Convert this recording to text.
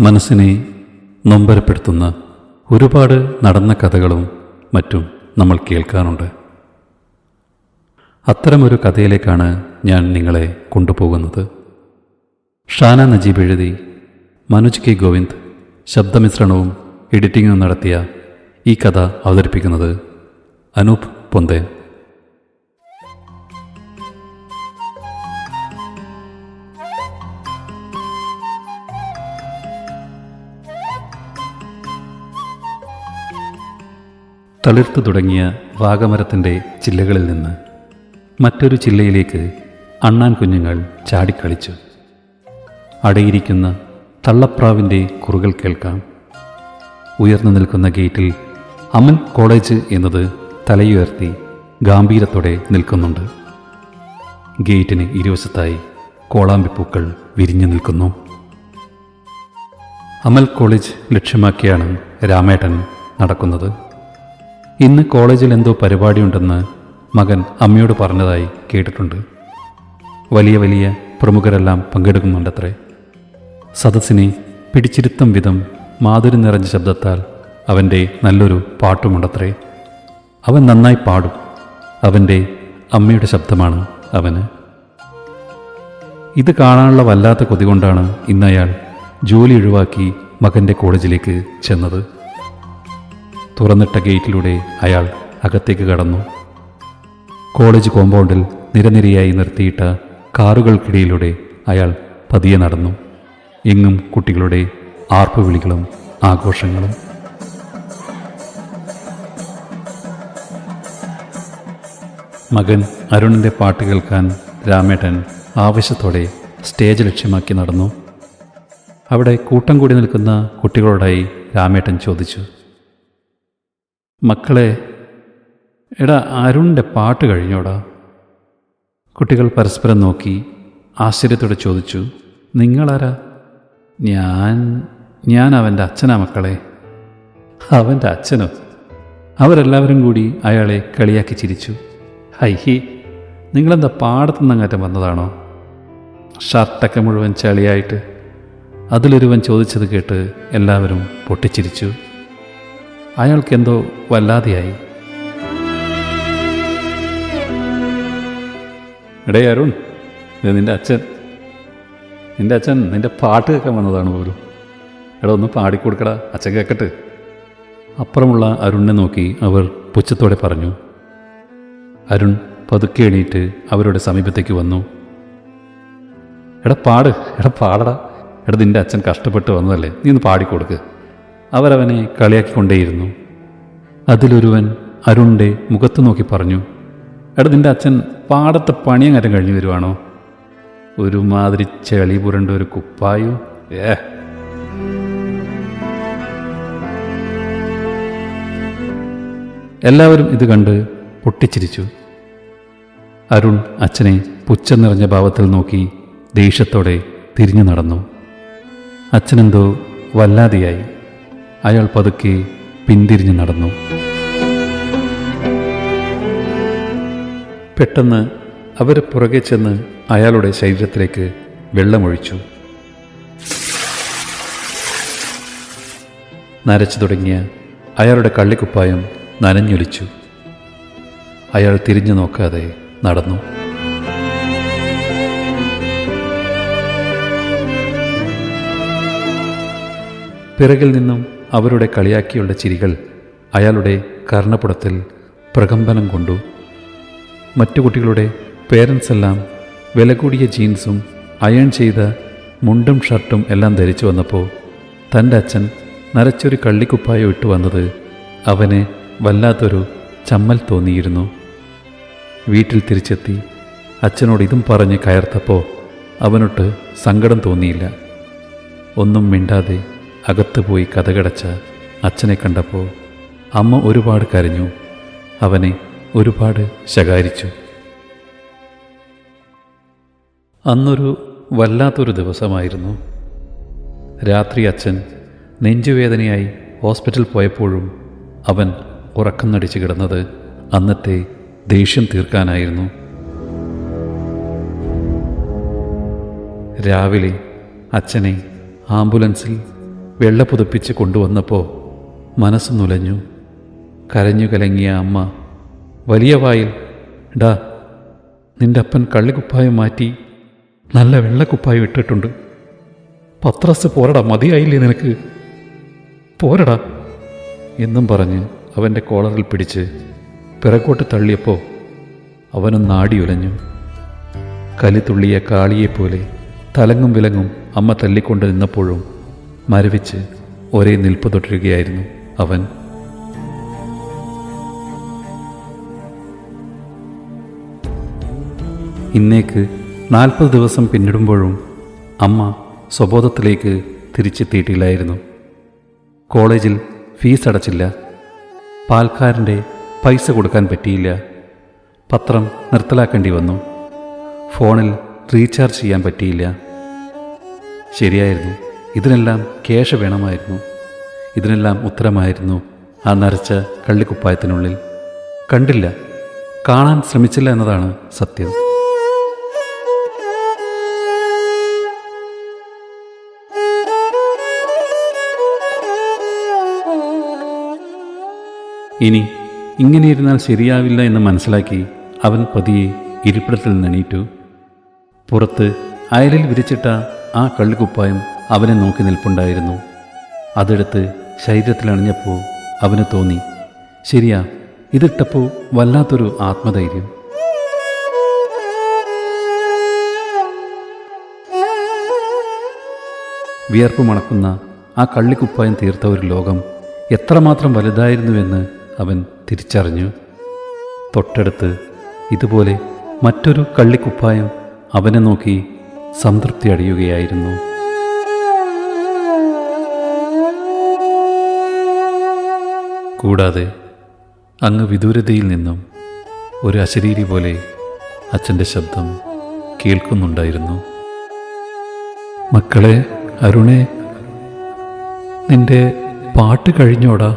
മനസ്സിനെ നൊമ്പരപ്പെടുത്തുന്ന ഒരുപാട് നടന്ന കഥകളും മറ്റും നമ്മൾ കേൾക്കാറുണ്ട്. അത്തരമൊരു കഥയിലേക്കാണ് ഞാൻ നിങ്ങളെ കൊണ്ടുപോകുന്നത്. ഷാന നജീബ് എഴുതി മനുജ് കെ ഗോവിന്ദ് ശബ്ദമിശ്രണവും എഡിറ്റിംഗും നടത്തിയ ഈ കഥ അവതരിപ്പിക്കുന്നത് അനൂപ് പൊന്തേൻ. തളിർത്തു തുടങ്ങിയ വാഗമരത്തിന്റെ ചില്ലകളിൽ നിന്ന് മറ്റൊരു ചില്ലയിലേക്ക് അണ്ണാൻ കുഞ്ഞുങ്ങൾ ചാടിക്കളിച്ചു. അടയിരിക്കുന്ന തള്ളപ്രാവിന്റെ കുറുകൾ കേൾക്കാം. ഉയർന്നു നിൽക്കുന്ന ഗേറ്റിൽ അമൽ കോളേജ് എന്നത് തലയുയർത്തി ഗാംഭീരത്തോടെ നിൽക്കുന്നുണ്ട്. ഗേറ്റിന് ഇരുവശത്തായി കോളാമ്പിപ്പൂക്കൾ വിരിഞ്ഞു നിൽക്കുന്നു. അമൽ കോളേജ് ലക്ഷ്യമാക്കിയാണ് രാമേട്ടൻ നടക്കുന്നത്. ഇന്ന് കോളേജിൽ എന്തോ പരിപാടിയുണ്ടെന്ന് മകൻ അമ്മയോട് പറഞ്ഞതായി കേട്ടിട്ടുണ്ട്. വലിയ വലിയ പ്രമുഖരെല്ലാം പങ്കെടുക്കുന്നുണ്ടത്രേ. സദസ്സിനെ പിടിച്ചിരുത്തം വിധം മാധുരി നിറഞ്ഞ ശബ്ദത്താൽ അവന്റെ നല്ലൊരു പാട്ടുമുണ്ടത്രേ. അവൻ നന്നായി പാടും. അവന്റെ അമ്മയുടെ ശബ്ദമാണ് അവന്. ഇത് കാണാനുള്ള വല്ലാത്ത കൊതി കൊണ്ടാണ് ഇന്നയാൾ ജോലി ഒഴിവാക്കി മകന്റെ കോളേജിലേക്ക് ചെന്നത്. തുറന്നിട്ട ഗേറ്റിലൂടെ അയാൾ അകത്തേക്ക് കടന്നു. കോളേജ് കോമ്പൗണ്ടിൽ നിരനിരയായി നിർത്തിയിട്ട കാറുകൾക്കിടയിലൂടെ അയാൾ പതിയെ നടന്നു. എങ്ങും കുട്ടികളുടെ ആർപ്പുവിളികളും ആഘോഷങ്ങളും. മകൻ അരുണിന്റെ പാട്ട് കേൾക്കാൻ രാമേട്ടൻ ആവശ്യത്തോടെ സ്റ്റേജ് ലക്ഷ്യമാക്കി നടന്നു. അവിടെ കൂട്ടം കൂടി നിൽക്കുന്ന കുട്ടികളോടായി രാമേട്ടൻ ചോദിച്ചു. മക്കളെ എടാ അരുണിന്റെ പാട്ട് കഴിഞ്ഞോടാ? കുട്ടികൾ പരസ്പരം നോക്കി ആശ്ചര്യത്തോടെ ചോദിച്ചു നിങ്ങളാരാ? ഞാൻ ഞാൻ അവന്റെ അച്ഛനാ മക്കളെ. അവന്റെ അച്ഛനോ? അവരെല്ലാവരും കൂടി അയാളെ കളിയാക്കി ചിരിച്ചു. ഹൈഹി നിങ്ങളെന്താ പാടത്തുനിന്നങ്ങാറ്റം വന്നതാണോ? ഷർട്ടൊക്കെ മുഴുവൻ ചളിയായിട്ട്. അതിലൊരുവൻ ചോദിച്ചത് കേട്ട് എല്ലാവരും പൊട്ടിച്ചിരിച്ചു. അയാൾക്കെന്തോ വല്ലാതെയായി. എടേ അരുൺ ഇത് നിന്റെ അച്ഛൻ. നിന്റെ അച്ഛൻ നിന്റെ പാട്ട് കേൾക്കാൻ വന്നതാണ് പോലും. എടാ ഒന്ന് പാടിക്കൊടുക്കടാ അച്ഛൻ കേൾക്കട്ടെ അപ്പുറമുള്ള അരുണിനെ നോക്കി അവർ പുച്ഛത്തോടെ പറഞ്ഞു അരുൺ പതുക്കെ എണീറ്റ് അവരുടെ സമീപത്തേക്ക് വന്നു. എടാ പാട്. എടാ പാടടാ. എടാ നിന്റെ അച്ഛൻ കഷ്ടപ്പെട്ട് വന്നതല്ലേ? നീ ഒന്ന് പാടിക്കൊടുക്ക് അവരവനെ കളിയാക്കിക്കൊണ്ടേയിരുന്നു. അതിലൊരുവൻ അരുണിന്റെ മുഖത്തു നോക്കി പറഞ്ഞു എടാ നിന്റെ അച്ഛൻ പാടത്തെ പണിയങ്ങാറ്റം കഴിഞ്ഞു വരുവാണോ? ഒരുമാതിരി ചെളി പുരണ്ട ഒരു കുപ്പായോ? ഏ. എല്ലാവരും ഇത് കണ്ട് പൊട്ടിച്ചിരിച്ചു. അരുൺ അച്ഛനെ പുച്ഛം നിറഞ്ഞ ഭാവത്തിൽ നോക്കി ദേഷ്യത്തോടെ തിരിഞ്ഞു നടന്നു. അച്ഛനെന്തോ വല്ലാതെയായി. അയാൾ പതുക്കെ പിന്തിരിഞ്ഞു നടന്നു. പെട്ടെന്ന് അവർ പുറകെ ചെന്ന് അയാളുടെ ശരീരത്തിലേക്ക് വെള്ളമൊഴിച്ചു. നരച്ചു തുടങ്ങിയ അയാളുടെ കള്ളിക്കുപ്പായം നനഞ്ഞൊലിച്ചു. അയാൾ തിരിഞ്ഞു നോക്കാതെ നടന്നു. പിറകിൽ നിന്നും അവരുടെ കളിയാക്കിയുള്ള ചിരികൾ അയാളുടെ കർണപുടത്തിൽ പ്രകമ്പനം കൊണ്ടു. മറ്റു കുട്ടികളുടെ പേരൻസ് എല്ലാം വില കൂടിയ ജീൻസും അയൺ ചെയ്ത മുണ്ടും ഷർട്ടും എല്ലാം ധരിച്ചു വന്നപ്പോൾ തന്റെ അച്ഛൻ നരച്ചൊരു കള്ളിക്കുപ്പായം ഇട്ടു വന്നത് അവന് വല്ലാത്തൊരു ചമ്മൽ തോന്നിയിരുന്നു. വീട്ടിൽ തിരിച്ചെത്തി അച്ഛനോട് ഇതും പറഞ്ഞ് കയർത്തപ്പോൾ അവനൊട്ട് സങ്കടം തോന്നിയില്ല. ഒന്നും മിണ്ടാതെ അകത്ത് പോയി കഥകടച്ച അച്ഛനെ കണ്ടപ്പോൾ അമ്മ ഒരുപാട് കരഞ്ഞു. അവനെ ഒരുപാട് ശകാരിച്ചു. അന്നൊരു വല്ലാത്തൊരു ദിവസമായിരുന്നു. രാത്രി അച്ഛൻ നെഞ്ചുവേദനയായി ഹോസ്പിറ്റൽ പോയപ്പോഴും അവൻ ഉറക്കം നടിച്ചു കിടന്നത് അന്നത്തെ ദേഷ്യം തീർക്കാനായിരുന്നു. രാവിലെ അച്ഛനെ ആംബുലൻസിൽ വെള്ള പുതുപ്പിച്ച് കൊണ്ടുവന്നപ്പോൾ മനസ്സ് നുലഞ്ഞു. കരഞ്ഞു കലങ്ങിയ അമ്മ വലിയ വായിൽ ഡാ നിന്റെ അപ്പൻ കള്ളിക്കുപ്പായം മാറ്റി നല്ല വെള്ളക്കുപ്പായം ഇട്ടിട്ടുണ്ട്. പത്രസ് പോരടാ മതിയായില്ലേ നിനക്ക്? പോരടാ എന്നും പറഞ്ഞ് അവന്റെ കോളറിൽ പിടിച്ച് പിറകോട്ട് തള്ളിയപ്പോൾ അവനും നാടിയുലഞ്ഞു. കലിതുള്ളിയ കാളിയെപ്പോലെ തലങ്ങും വിലങ്ങും അമ്മ തല്ലിക്കൊണ്ട് നിന്നപ്പോഴും മരവിച്ച് ഒരേ നിൽപ്പ് തുടരുകയായിരുന്നു അവൻ. ഇന്നേക്ക് നാൽപ്പത് ദിവസം പിന്നിടുമ്പോഴും അമ്മ സ്വബോധത്തിലേക്ക് തിരിച്ചെത്തിയിട്ടില്ലായിരുന്നു. കോളേജിൽ ഫീസ് അടച്ചില്ല. പാൽക്കാരന്റെ പൈസ കൊടുക്കാൻ പറ്റിയില്ല. പത്രം നിർത്തലാക്കേണ്ടി വന്നു. ഫോണിൽ റീചാർജ് ചെയ്യാൻ പറ്റിയില്ല. ശരിയായിരുന്നു. ഇതിനെല്ലാം കേശ വേണമായിരുന്നു. ഇതിനെല്ലാം ഉത്തരമായിരുന്നു ആ നരച്ച കള്ളിക്കുപ്പായത്തിനുള്ളിൽ. കണ്ടില്ല കാണാൻ ശ്രമിച്ചില്ല എന്നതാണ് സത്യം. ഇനി ഇങ്ങനെ ഇരുന്നാൽ ശരിയാവില്ല എന്ന് മനസ്സിലാക്കി അവൻ പതിയെ ഇരിപ്പിടത്തിൽ നിന്നെണീറ്റു പുറത്ത് അയലിൽ വിരിച്ചിട്ട ആ കള്ളിക്കുപ്പായം അവനെ നോക്കി നിൽപ്പുണ്ടായിരുന്നു. അതെടുത്ത് ശരീരത്തിൽ അണിഞ്ഞപ്പോൾ അവന് തോന്നി ശരിയാ ഇതിട്ടപ്പോൾ വല്ലാത്തൊരു ആത്മധൈര്യം. വിയർപ്പ് മണക്കുന്ന ആ കള്ളിക്കുപ്പായം തീർത്ത ഒരു ലോകം എത്രമാത്രം വലുതായിരുന്നുവെന്ന് അവൻ തിരിച്ചറിഞ്ഞു. തൊട്ടടുത്ത് ഇതുപോലെ മറ്റൊരു കള്ളിക്കുപ്പായം അവനെ നോക്കി സംതൃപ്തി അടിയുകയായിരുന്നു. കൂടാതെ അങ്ങ് വിദൂരതയിൽ നിന്നും ഒരു അശരീരി പോലെ അച്ഛന്റെ ശബ്ദം കേൾക്കുന്നുണ്ടായിരുന്നു. മക്കളെ അരുണേ നിന്റെ പാട്ട് കഴിഞ്ഞോടാ?